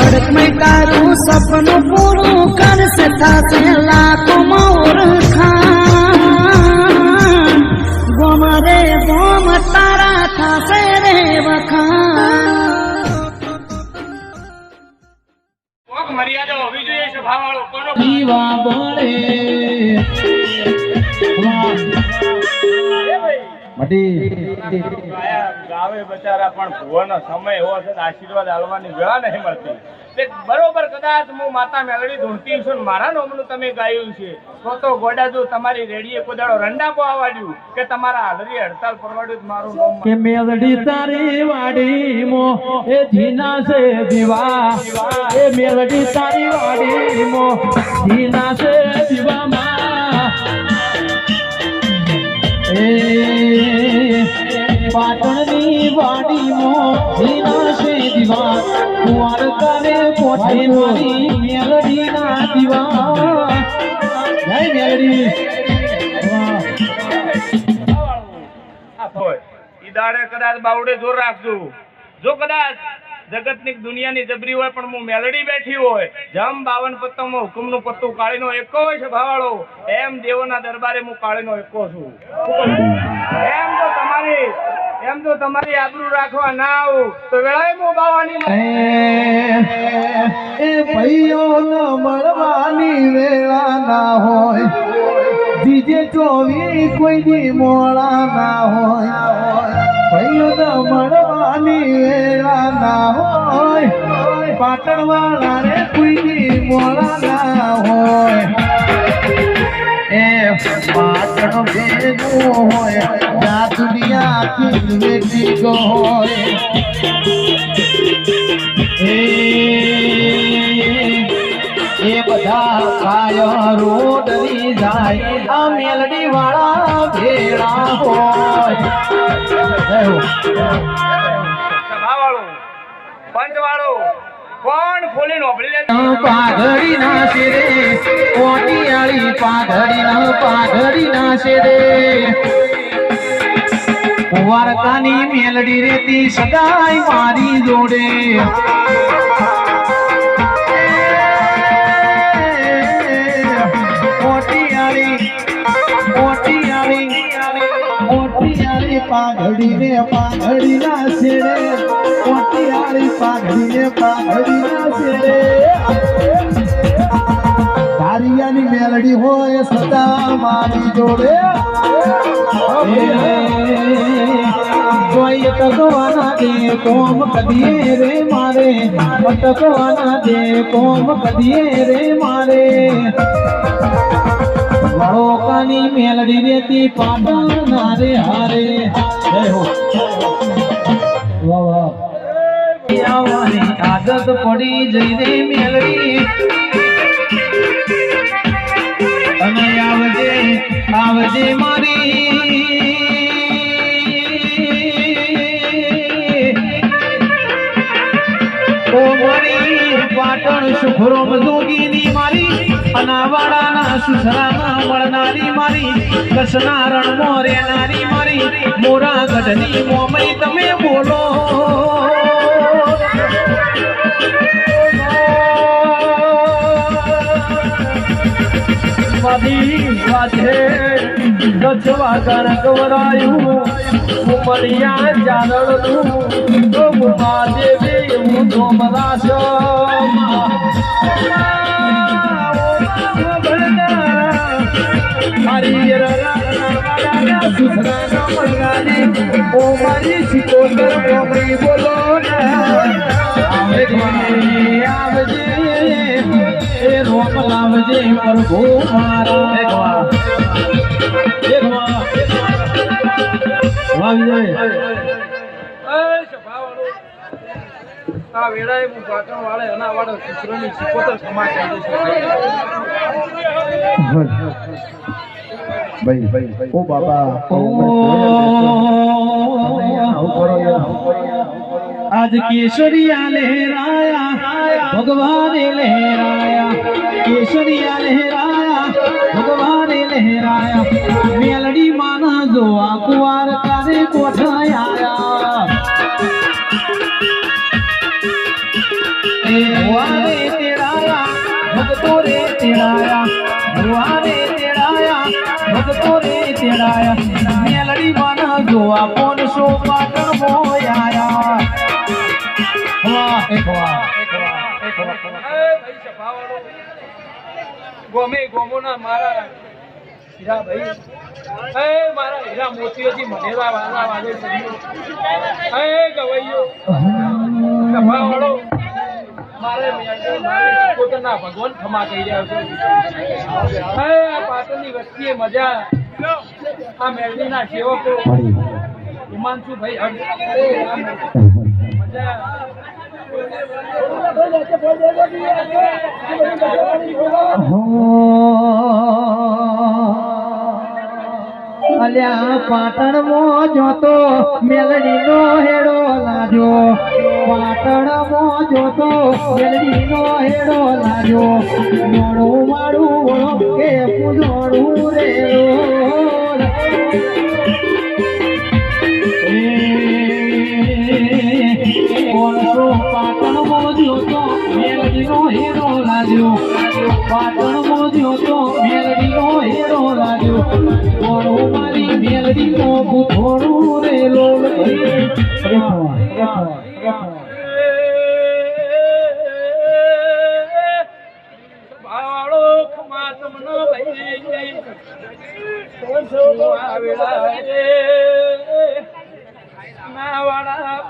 ઘડકમાં તારું સપનું પૂરું કરશે થશે લાખો મોર ખાન. ગોમ રે ગોમ તારા થશે રે વખાન મર્યાદા હોવી જોઈએ સ્વભાવવાળો. કોનો દીવા બળે મટી. ગાવે બચારા પણ ભુવાનો સમય એવો છે આશીર્વાદ આલવાની વેળા નહીં મળતી. તે બરોબર કદાચ હું માતા મેલડી ધૂણતી છું મારા નોમનું તમે ગાયું છે તો તો ગોડા જો તમારી રેડીએ કોદાળો રંડાપો આવાડ્યું કે તમારા હાલરી હડતાલ પરવાડ્યું મારું નોમ કે મેલડી તારી વાડી મો એ ધીના છે દીવા એ મેલડી તારી વાડી મો ધીના છે પાટણની વાડી મો ધીના છે દીવા કુંવર કાને પોઠે મારી મેલડી ના દીવા જય મેલડી. વાહ હોય. ઈ દાડે કદાચ બાવડે જોર રાખજો. જો કદાચ જગતની દુનિયાની જબરી હોય પણ હું મેલડી બેઠી હોય. જમ બાવન પત્તોમાં હુકમનું પત્તું કાળીનો એકો છે ભાવાળો. એમ દેવોના દરબારે હું કાળીનો એકો છું. એમ તો તમારી, એમ તો તમારી આબરૂ રાખવા ના આવું, તો વેળાએ હું બાવાની એ ભાઈઓ ન મળવાની વેળા ના હોય. બીજે ચોવી કોઈ દી મોળા ના હોય. ભાઈઓ મળવાની વેળા ના હોય પાટણ વાળા રે કોઈ મોળા ના હોય એ પાટણ ભેગું હોય જા દુનિયા વેઠી ગો હોય એ બધા કાયરો રોડની જાય આ મેલડી વાળા ભેળા હોય પંચવાળો. કોણ ખોલીને ઓભળી લે? પાઘડી ના શેરે, કોટિયાળી પાઘડી ના પાઘડી ના શેરે. વારકાની મેલડી રેતી સદાય મારી જોડે. પાઘડી ને પાઘડી ના શેરે, કોટિયાળી પાઘડી ને પાઘડી ના શેરે. કારિયાની મેલડી હોય સદા મારી જોડે કોઈ ટકવાના દે કોમ કદીએ રે મારે? ટકવાના દે કોમ કદીએ રે મારે? વડોકાની મેલડી રેતી પાટણ રે હારે. જય હો વાહ વાહ. આવવાની આદત પડી જઈ રે મેલડી. અને આવજે આવજે મારી જોગીની મારી, અનાવાડાના સુસરામાં મળનારી મારી કસના રણમો રેનારી મારી મોરા ગઢની મોમઈ તમે બોલો. ગજવા ગણ ગવરાયું ઉમરિયા જાનડનું દેવી હું સુસરાના મંગાની ઓ મારી સિકોતર મોમરી બોલો આવજે એ રોમ લાવજે પ્રભુ મારા આ વેળાએ હું પાટણ વાળે અના વાળો શીખરોની શીખોતર સમાજ કરી ભાઈ ભાઈ ઓ બાબા આજ કેસરિયા લહેરાયા, ભગવાન લહેરાયા, કેસરિયા લહેરાયા, ભગવાન લહેરાયા. મેલડી માના જોવા કુવાર કારે કોઠાયા ભગવાને તેરાયા ભગતો રે તેરાયા ભગવાને રે તેડાયા મેલડી માના જોવા પોનસો પાટણ મોયાયા વાહ એક વાહ એક વાહ એક વાહ ગોમે ગોમોના મારા હીરા ભાઈ એ મારા હીરા મોતીઓથી મનેરા વાલા વાલે સરીઓ એ ગવૈયો કપાવાળો મજા. આ મેળવીના સેવકો. હિમાંશુભાઈ મજા. અલ્યા પાટણ મો જોતો મેલડી નો હેડો લાજો પાટણ મો જોતો મેલડી નો હેડો લાગ્યો મોડું મારું કે પૂજોડું રોડ.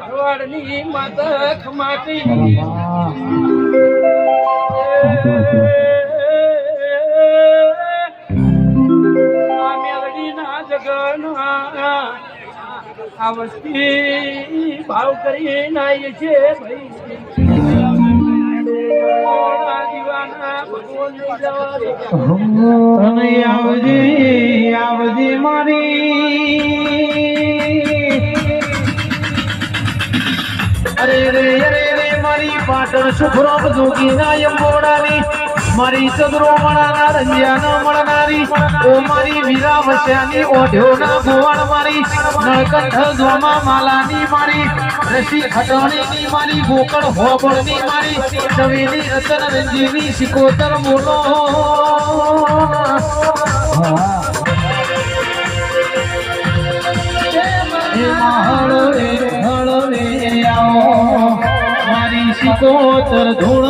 ભરવાડની માતા જગના આ વસ્તી ભાવ કરી નાય છે ભાઈ. આવજે આવજે મારી. અરે રે અરે રે મારી પાટણ સુખરોમ જોગી ના યમોડાની મારી ચંદ્રો મળાના રંજ્યાના મળનારી. ઓ મારી વીરા વસ્યાની ઓઢ્યો ના મારી. નળકંઠ ધોમા માલાની મારી. રસી ખટણીની મારી, ગોકળ હોબળની મારી. સવેલી રતન રંજીની સિકોતર બોલો મારી સિકોતર ધૂણવાયા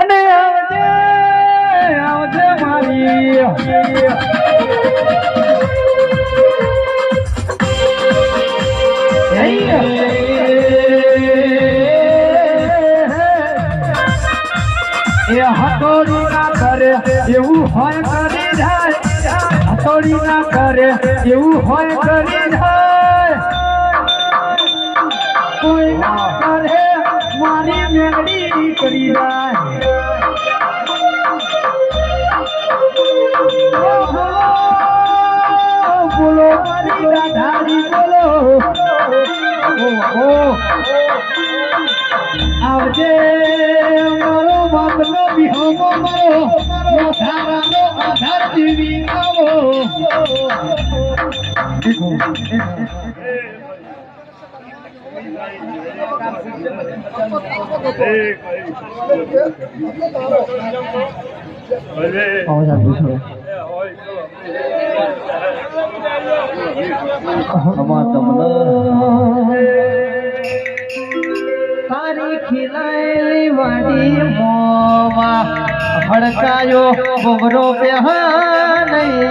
અને આવજે આવજે મારી. એ હથોડી ના કરે એવું હોય કરી જાય. હથોડી ના કરે એવું હોય કરી જાય. કોઈ ના કરે મારી મેળડી કરી બોલો મારી રાધારી બોલો આવજે, મારો બાપનો વિહોમો મારો. મોઢારાનો આધાર જીવી આવો તારી ખીલાયેલી વાડી મોમાં હડકાયો બોબરો એ ભાઈ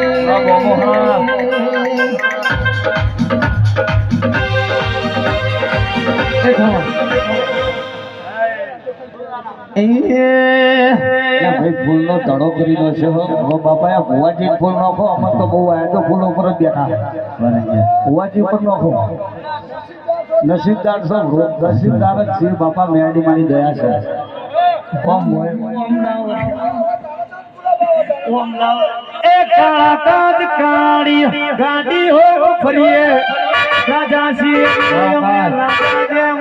ફૂલનો ધડો કરીને છે હો. હો બાપા ભુવાજી ફૂલ નાખો. અમે તો બહુ આયા તો ફૂલ ઉપર જ બેઠા. ભુવાજી ઉપર નાખો. નસીબદાર છો નસીબદાર જ છીએ. બાપા મેરડી મારી દયા છે. કોમ હોય. એ કાળા કાજ કાળી ગાડી હો ફરીએ. રાજા અમે રાજા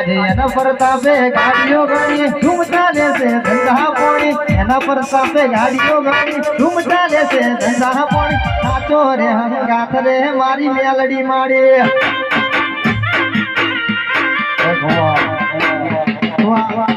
આજે એના પ્રતાપે ગાડીઓ ગણી ધૂમ ચાલે છે ધંધા પોણી. એના પ્રતાપે ગાડીઓ ગણી ધૂમ ચાલે છે ધંધા પોણી. સાચો રે હંગાથ રે, મારી મેલડી માડી વાહ વાહ.